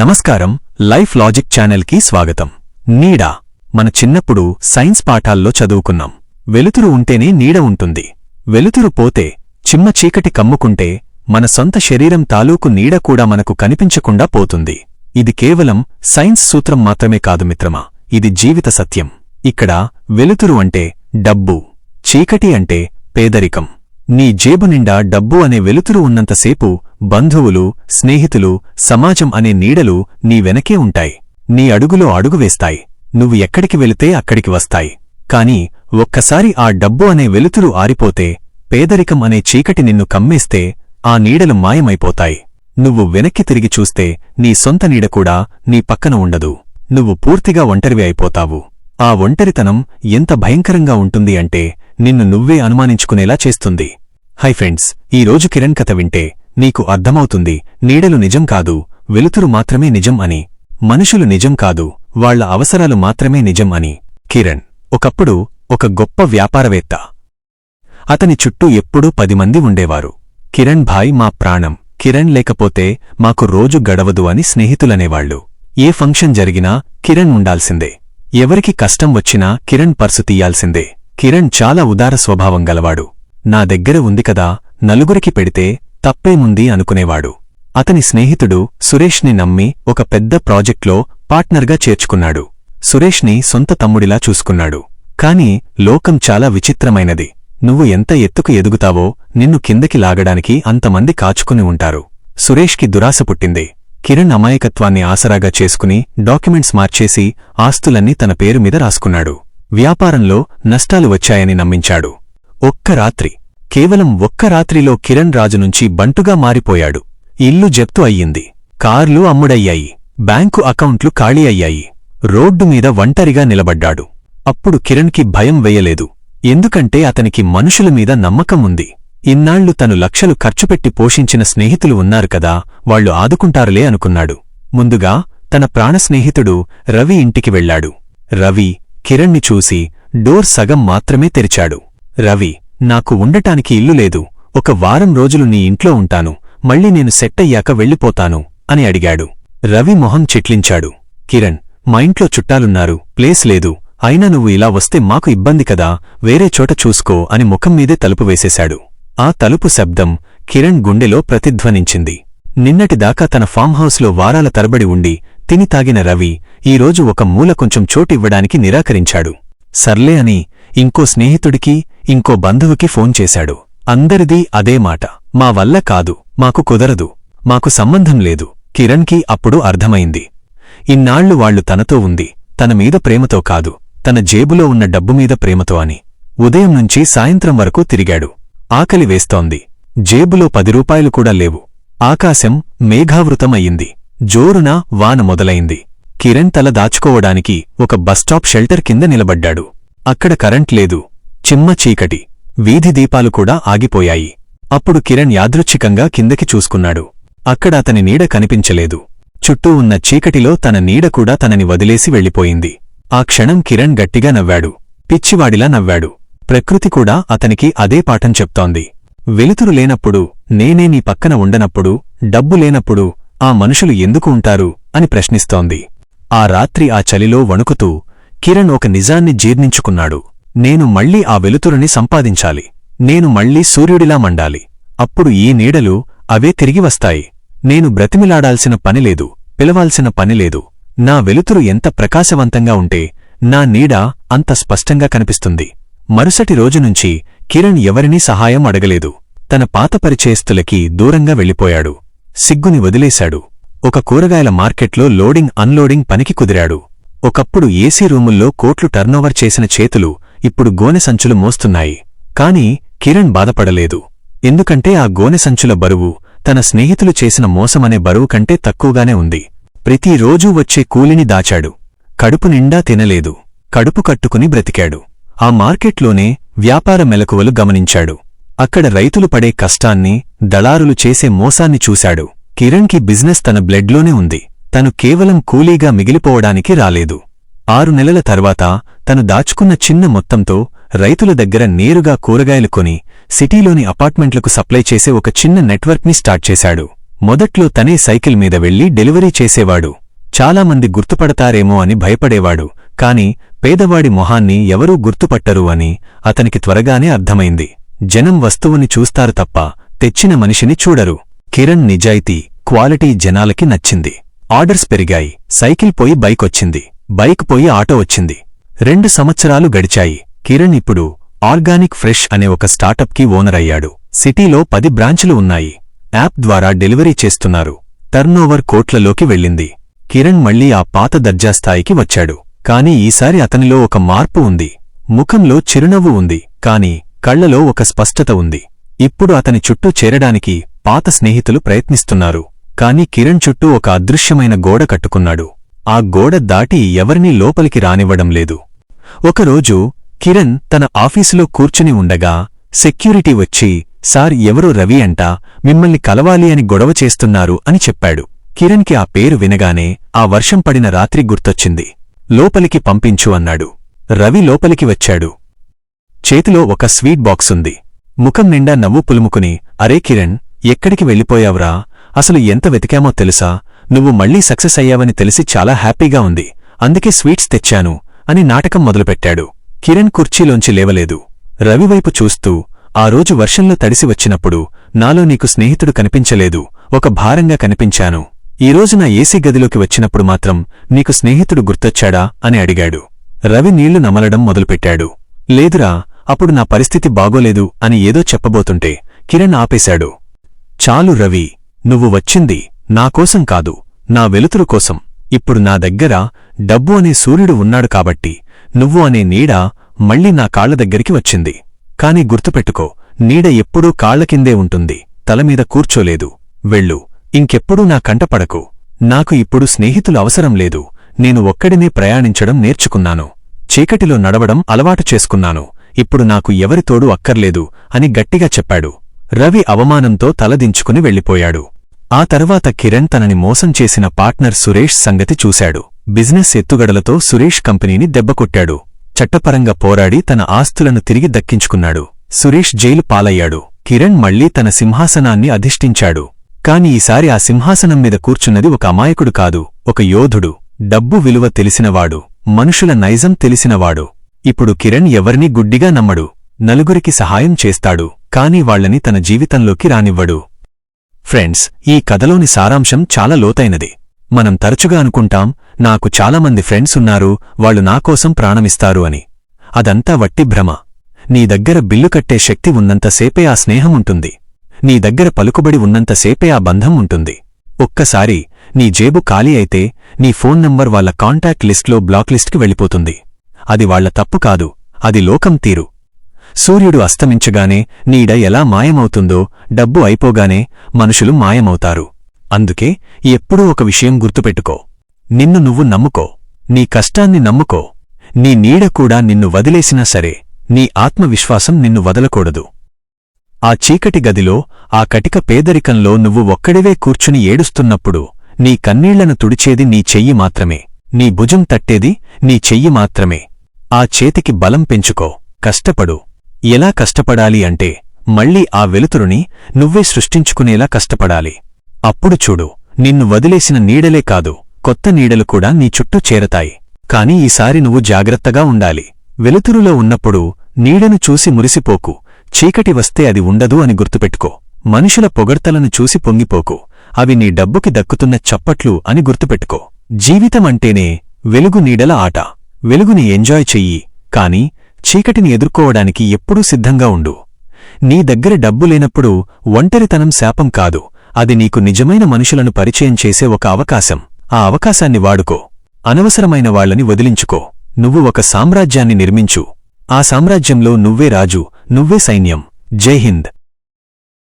నమస్కారం life logic ఛానల్కి స్వాగతం. నీడ మన చిన్నప్పుడు సైన్స్ పాఠాల్లో చదువుకున్నాం. వెలుతురు ఉంటేనే నీడ ఉంటుంది. వెలుతురు పోతే చిమ్మ చీకటి కమ్ముకుంటే మన సొంత శరీరం తాలూకు నీడ కూడా మనకు కనిపించకుండా పోతుంది. ఇది కేవలం సైన్స్ సూత్రం మాత్రమే కాదు మిత్రమా ఇది జీవిత సత్యం. ఇక్కడ వెలుతురు అంటే డబ్బు చీకటి అంటే పేదరికం. నీ జేబు నిండా డబ్బు అనే వెలుతురు ఉన్నంతసేపు బంధువులు స్నేహితులు సమాజం అనే నీడలు నీ వెనకే ఉంటాయి. నీ అడుగులో అడుగు వేస్తాయి. నువ్వు ఎక్కడికి వెళితే అక్కడికి వస్తాయి. కాని ఒక్కసారి ఆ డబ్బు అనే వెలుతురు ఆరిపోతే పేదరికం అనే చీకటి నిన్ను కమ్మేస్తే ఆ నీడలు మాయమైపోతాయి. నువ్వు వెనక్కి తిరిగి చూస్తే నీ సొంత నీడ కూడా నీ పక్కన ఉండదు. నువ్వు పూర్తిగా ఒంటరివి అయిపోతావు. ఆ ఒంటరితనం ఎంత భయంకరంగా ఉంటుంది అంటే నిన్ను నువ్వే అనుమానించుకునేలా చేస్తుంది. హై ఫ్రెండ్స్ ఈ రోజు కిరణ్ కథ వింటే నీకు అర్థమవుతుంది నీడలు నిజం కాదు వెలుతురు మాత్రమే నిజం అని. మనుషులు నిజం కాదు వాళ్ళ అవసరాలు మాత్రమే నిజం అని. కిరణ్ ఒకప్పుడు ఒక గొప్ప వ్యాపారవేత్త. అతని చుట్టూ ఎప్పుడూ పదిమంది ఉండేవారు. కిరణ్ భాయ్ మా ప్రాణం కిరణ్ లేకపోతే మాకు రోజు గడవదు అని స్నేహితులనేవాళ్ళు ఏ ఫంక్షన్ జరిగినా కిరణ్ ఉండాల్సిందే. ఎవరికి కష్టం వచ్చినా కిరణ్ పర్సు తీయాల్సిందే. కిరణ్ చాలా ఉదార స్వభావం గలవాడు. నా దగ్గర ఉంది కదా నలుగురికి పెడితే తప్పేముంది అనుకునేవాడు. అతని స్నేహితుడు సురేష్ని నమ్మి ఒక పెద్ద ప్రాజెక్ట్లో పార్ట్నర్గా చేర్చుకున్నాడు. సురేష్ని సొంత తమ్ముడిలా చూసుకున్నాడు. కాని లోకం చాలా విచిత్రమైనది. నువ్వు ఎంత ఎత్తుకు ఎదుగుతావో నిన్ను కిందకి లాగడానికి అంతమంది కాచుకుని ఉంటారు. సురేష్కి దురాశ పుట్టింది. కిరణ్ అమాయకత్వాన్ని ఆసరాగా చేసుకుని డాక్యుమెంట్స్ మార్చేసి ఆస్తులన్నీ తన పేరు మీద రాసుకున్నాడు. వ్యాపారంలో నష్టాలు వచ్చాయని నమ్మించాడు. ఒక్క రాత్రి కేవలం ఒక్క రాత్రిలో కిరణ్ రాజు నుంచి బంటుగా మారిపోయాడు. ఇల్లు జప్తు అయ్యింది. కార్లు అమ్ముడయ్యాయి. బ్యాంకు అకౌంట్లు ఖాళీ అయ్యాయి. రోడ్డు మీద ఒంటరిగా నిలబడ్డాడు. అప్పుడు కిరణ్కి భయం వెయ్యలేదు ఎందుకంటే అతనికి మనుషుల మీద నమ్మకం ఉంది. ఇన్నాళ్ళు తను లక్షలు ఖర్చుపెట్టి పోషించిన స్నేహితులు ఉన్నారు కదా వాళ్ళు ఆదుకుంటారులే అనుకున్నాడు. ముందుగా తన ప్రాణ స్నేహితుడు రవి ఇంటికి వెళ్ళాడు రవి కిరణ్ని చూసి డోర్ సగం మాత్రమే తెరిచాడు. రవి నాకు ఉండటానికి ఇల్లు లేదు. ఒక వారం రోజులు నీ ఇంట్లో ఉంటాను. మళ్ళీ నేను సెట్టయ్యాక వెళ్ళిపోతాను అని అడిగాడు. రవి మొహం చిట్లించాడు. కిరణ్ మా ఇంట్లో చుట్టాలున్నారు. ప్లేస్ లేదు. అయినా నువ్వు ఇలా వస్తే మాకు ఇబ్బంది కదా. వేరే చోట చూసుకో అని ముఖం మీదే తలుపు వేసేశాడు. ఆ తలుపు శబ్దం కిరణ్ గుండెలో ప్రతిధ్వనించింది. నిన్నటిదాకా తన ఫామ్ హౌస్లో వారాల తరబడి ఉండి తిని తాగిన రవి ఈరోజు ఒక మూల కొంచెం చోటివ్వడానికి నిరాకరించాడు. సర్లే అని ఇంకో స్నేహితుడికి ఇంకో బంధువుకి ఫోన్ చేశాడు. అందరిదీ అదే మాట. మా వల్ల కాదు. మాకు కుదరదు. మాకు సంబంధం లేదు. కిరణ్కి అప్పుడు అర్థమైంది. ఇన్నాళ్ళు వాళ్ళు తనతో ఉంది. తనమీద ప్రేమతో కాదు. తన జేబులో ఉన్న డబ్బుమీద ప్రేమతో అని. ఉదయం నుంచి సాయంత్రం వరకు తిరిగాడు. ఆకలి వేస్తోంది. జేబులో పది రూపాయలు కూడా లేవు. ఆకాశం మేఘావృతమయ్యింది జోరున వాన మొదలైంది. కిరణ్ తల దాచుకోవడానికి ఒక బస్టాప్ షెల్టర్ కింద నిలబడ్డాడు. అక్కడ కరెంట్ లేదు. చిమ్మ చీకటి. వీధి దీపాలు కూడా ఆగిపోయాయి. అప్పుడు కిరణ్ యాదృచ్ఛికంగా కిందకి చూసుకున్నాడు. అక్కడ అతని నీడ కనిపించలేదు. చుట్టూ ఉన్న చీకటిలో తన నీడ కూడా తనని వదిలేసి వెళ్ళిపోయింది. ఆ క్షణం కిరణ్ గట్టిగా నవ్వాడు. పిచ్చివాడిలా నవ్వాడు. ప్రకృతి కూడా అతనికి అదే పాఠం చెప్తోంది. వెలుతురు లేనప్పుడు నేనే నీ పక్కన ఉండనప్పుడు డబ్బు లేనప్పుడు ఆ మనుషులు ఎందుకు ఉంటారు? అని ప్రశ్నిస్తోంది. ఆ రాత్రి ఆ చలిలో వణుకుతూ కిరణ్ ఒక నిజాన్ని జీర్ణించుకున్నాడు. నేను మళ్ళీ ఆ వెలుతురుని సంపాదించాలి. నేను మళ్ళీ సూర్యుడిలా మండాలి. అప్పుడు ఈ నీడలు అవే తిరిగి వస్తాయి. నేను బ్రతిమిలాడాల్సిన పనిలేదు పిలవాల్సిన పనిలేదు నా వెలుతురు ఎంత ప్రకాశవంతంగా ఉంటే నా నీడ అంత స్పష్టంగా కనిపిస్తుంది. మరుసటి రోజునుంచి కిరణ్ ఎవరినీ సహాయం అడగలేదు. తన పాత పరిచయస్తులకి దూరంగా వెళ్ళిపోయాడు. సిగ్గుని వదిలేశాడు. ఒక కూరగాయల మార్కెట్లో లోడింగ్ అన్లోడింగ్ పనికి కుదిరాడు. ఒకప్పుడు ఏసీ రూముల్లో కోట్లు టర్నోవర్ చేసిన చేతులు ఇప్పుడు గోనె సంచులు మోస్తున్నాయి. కాని కిరణ్ బాధపడలేదు. ఎందుకంటే ఆ గోనె సంచుల బరువు తన స్నేహితులు చేసిన మోసమనే బరువు కంటే తక్కువగానే ఉంది. ప్రతిరోజూ వచ్చే కూలిని దాచాడు. కడుపు నిండా తినలేదు. కడుపు కట్టుకుని బ్రతికాడు. ఆ మార్కెట్లోనే వ్యాపార మెలకువలు గమనించాడు. అక్కడ రైతులు పడే కష్టాన్ని దళారులు చేసే మోసాన్ని చూశాడు. కిరణ్కి బిజినెస్ తన బ్లడ్లోనే ఉంది. తను కేవలం కూలీగా మిగిలిపోవడానికి రాలేదు. ఆరు నెలల తర్వాత తను దాచుకున్న చిన్న మొత్తంతో రైతుల దగ్గర నేరుగా కూరగాయలు కొని సిటీలోని అపార్ట్మెంట్లకు సప్లై చేసే ఒక చిన్న నెట్వర్క్ని స్టార్ట్ చేశాడు. మొదట్లో తనే సైకిల్ మీద వెళ్ళి డెలివరీ చేసేవాడు. చాలామంది గుర్తుపడతారేమో అని భయపడేవాడు కాని పేదవాడి మొహాన్ని ఎవరూ గుర్తుపట్టరు అని అతనికి త్వరగానే అర్థమైంది. జనం వస్తువుని చూస్తారు తప్ప తెచ్చిన మనిషిని చూడరు. కిరణ్ నిజాయితీ క్వాలిటీ జనాలకి నచ్చింది. ఆర్డర్స్ పెరిగాయి. సైకిల్ పోయి బైకొచ్చింది. బైక్ పోయి ఆటో వచ్చింది. రెండు సంవత్సరాలు గడిచాయి. కిరణ్ ఇప్పుడు ఆర్గానిక్ ఫ్రెష్ అనే ఒక స్టార్టప్కి ఓనర్ అయ్యాడు సిటీలో పది బ్రాంచులు ఉన్నాయి. యాప్ ద్వారా డెలివరీ చేస్తున్నారు. టర్నోవర్ కోట్లలోకి వెళ్ళింది. కిరణ్ మళ్ళీ ఆ పాత దర్జా స్థాయికి వచ్చాడు. కాని ఈసారి అతనిలో ఒక మార్పు ఉంది. ముఖంలో చిరునవ్వు ఉంది. కాని కళ్ళలో ఒక స్పష్టత ఉంది. ఇప్పుడు అతని చుట్టూ చేరడానికి పాత స్నేహితులు ప్రయత్నిస్తున్నారు. కాని కిరణ్ చుట్టూ ఒక అదృశ్యమైన గోడ కట్టుకున్నాడు. ఆ గోడ దాటి ఎవరినీ లోపలికి రానివ్వడం లేదు. ఒకరోజు కిరణ్ తన ఆఫీసులో కూర్చుని ఉండగా సెక్యూరిటీ వచ్చి సార్ ఎవరో రవి అంట మిమ్మల్ని కలవాలి అని గొడవ చేస్తున్నారు అని చెప్పాడు. కిరణ్కి ఆ పేరు వినగానే ఆ వర్షం పడిన రాత్రి గుర్తొచ్చింది. లోపలికి పంపించు అన్నాడు. రవి లోపలికి వచ్చాడు. చేతిలో ఒక స్వీట్ బాక్స్ ఉంది. ముఖం నిండా నవ్వు పులుముకుని అరే కిరణ్ ఎక్కడికి వెళ్ళిపోయావురా? అసలు ఎంత వెతికామో తెలుసా? నువ్వు మళ్ళీ సక్సెస్ అయ్యావని తెలిసి చాలా హ్యాపీగా ఉంది. అందుకే స్వీట్స్ తెచ్చాను. అని నాటకం మొదలుపెట్టాడు. కిరణ్ కుర్చీలోంచి లేవలేదు. రవివైపు చూస్తూ ఆ రోజు వర్షంలో తడిసి వచ్చినప్పుడు నాలో నీకు స్నేహితుడు కనిపించలేదు ఒక భారంగా కనిపించాను. ఈరోజు నా ఏసీ గదిలోకి వచ్చినప్పుడు మాత్రం నీకు స్నేహితుడు గుర్తొచ్చాడా అని అడిగాడు. రవి నీళ్ళు నమలడం మొదలుపెట్టాడు. లేదురా అప్పుడు నా పరిస్థితి బాగోలేదు అని ఏదో చెప్పబోతుంటే కిరణ్ ఆపేశాడు. చాలు రవి నువ్వు వచ్చింది నాకోసం కాదు నా వెలుతురు కోసం. ఇప్పుడు నా దగ్గర డబ్బు అనే సూర్యుడు ఉన్నాడు కాబట్టి నువ్వు అనే నీడ మళ్ళీ నా కాళ్ళ దగ్గరికి వచ్చింది. కాని గుర్తుపెట్టుకో నీడ ఎప్పుడూ కాళ్ళ కిందే ఉంటుంది తలమీద కూర్చోలేదు. వెళ్ళు ఇంకెప్పుడూ నా కంటపడకు నాకు ఇప్పుడు స్నేహితులు అవసరం లేదు నేను ఒక్కడినే ప్రయాణించడం నేర్చుకున్నాను. చీకటిలో నడవడం అలవాటు చేసుకున్నాను ఇప్పుడు నాకు ఎవరి తోడు అక్కర్లేదు అని గట్టిగా చెప్పాడు. రవి అవమానంతో తలదించుకుని వెళ్ళిపోయాడు. ఆ తర్వాత కిరణ్ తనని మోసం చేసిన పార్ట్నర్ సురేష్ సంగతి చూశాడు. బిజినెస్ ఎత్తుగడలతో సురేష్ కంపెనీని దెబ్బకొట్టాడు. చట్టపరంగా పోరాడి తన ఆస్తులను తిరిగి దక్కించుకున్నాడు. సురేష్ జైలు పాలయ్యాడు. కిరణ్ మళ్ళీ తన సింహాసనాన్ని అధిష్ఠించాడు. కాని ఈసారి ఆ సింహాసనం మీద కూర్చున్నది ఒక అమాయకుడు కాదు ఒక యోధుడు. డబ్బు విలువ తెలిసినవాడు మనుషుల నైజం తెలిసినవాడు. ఇప్పుడు కిరణ్ ఎవరినీ గుడ్డిగా నమ్మడు నలుగురికి సహాయం చేస్తాడు కాని వాళ్ళని తన జీవితంలోకి రానివ్వడు. ఫ్రెండ్స్ ఈ కథలోని సారాంశం చాలా లోతైనది. మనం తరచుగా అనుకుంటాం నాకు చాలామంది ఫ్రెండ్స్ ఉన్నారు వాళ్ళు నాకోసం ప్రాణమిస్తారు అని. అదంతా వట్టి భ్రమ. నీ దగ్గర బిల్లు కట్టే శక్తి ఉన్నంతసేపే ఆ స్నేహం ఉంటుంది. నీ దగ్గర పలుకుబడి ఉన్నంతసేపే ఆ బంధం ఉంటుంది. ఒక్కసారి నీ జేబు ఖాళీ అయితే నీ ఫోన్ నంబర్ వాళ్ళ కాంటాక్ట్ లిస్ట్లో బ్లాక్ లిస్ట్కి వెళ్ళిపోతుంది. అది వాళ్ళ తప్పు కాదు అది లోకం తీరు. సూర్యుడు అస్తమించగానే నీడ ఎలా మాయమవుతుందో డబ్బు అయిపోగానే మనుషులు మాయమవుతారు. అందుకే ఎప్పుడూ ఒక విషయం గుర్తుపెట్టుకో. నిన్ను నువ్వు నమ్ముకో. నీ కష్టాన్ని నమ్ముకో. నీ నీడ కూడా నిన్ను వదిలేసినా సరే నీ ఆత్మవిశ్వాసం నిన్ను వదలకూడదు. ఆ చీకటి గదిలో ఆ కటిక పేదరికంలో నువ్వు ఒక్కడివే కూర్చుని ఏడుస్తున్నప్పుడు నీ కన్నీళ్ళను తుడిచేది నీ చెయ్యి మాత్రమే. నీ భుజం తట్టేది నీ చెయ్యి మాత్రమే. ఆ చేతికి బలం పెంచుకో. కష్టపడు. ఎలా కష్టపడాలి అంటే మళ్ళీ ఆ వెలుతురుని నువ్వే సృష్టించుకునేలా కష్టపడాలి. అప్పుడు చూడు నిన్ను వదిలేసిన నీడలే కాదు కొత్త నీడలు కూడా నీ చుట్టూ చేరతాయి. కాని ఈసారి నువ్వు జాగ్రత్తగా ఉండాలి. వెలుతురులో ఉన్నప్పుడు నీడను చూసి మురిసిపోకు. చీకటి వస్తే అది ఉండదు అని గుర్తుపెట్టుకో. మనుషుల పొగడ్తలను చూసి పొంగిపోకు. అవి నీ డబ్బుకి దక్కుతున్న చప్పట్లు అని గుర్తుపెట్టుకో. జీవితమంటేనే వెలుగు నీడల ఆట. వెలుగుని ఎంజాయ్ చెయ్యి. కాని చీకటిని ఎదుర్కోవడానికి ఎప్పుడూ సిద్ధంగా ఉండు. నీ దగ్గర డబ్బు లేనప్పుడు ఒంటరితనం శాపం కాదు. అది నీకు నిజమైన మనుషులను పరిచయం చేసే ఒక అవకాశం. ఆ అవకాశాన్ని వాడుకో. అనవసరమైన వాళ్ళని వదిలించుకో. నువ్వు ఒక సామ్రాజ్యాన్ని నిర్మించు. ఆ సామ్రాజ్యంలో నువ్వే రాజు నువ్వే సైన్యం. జై హింద్.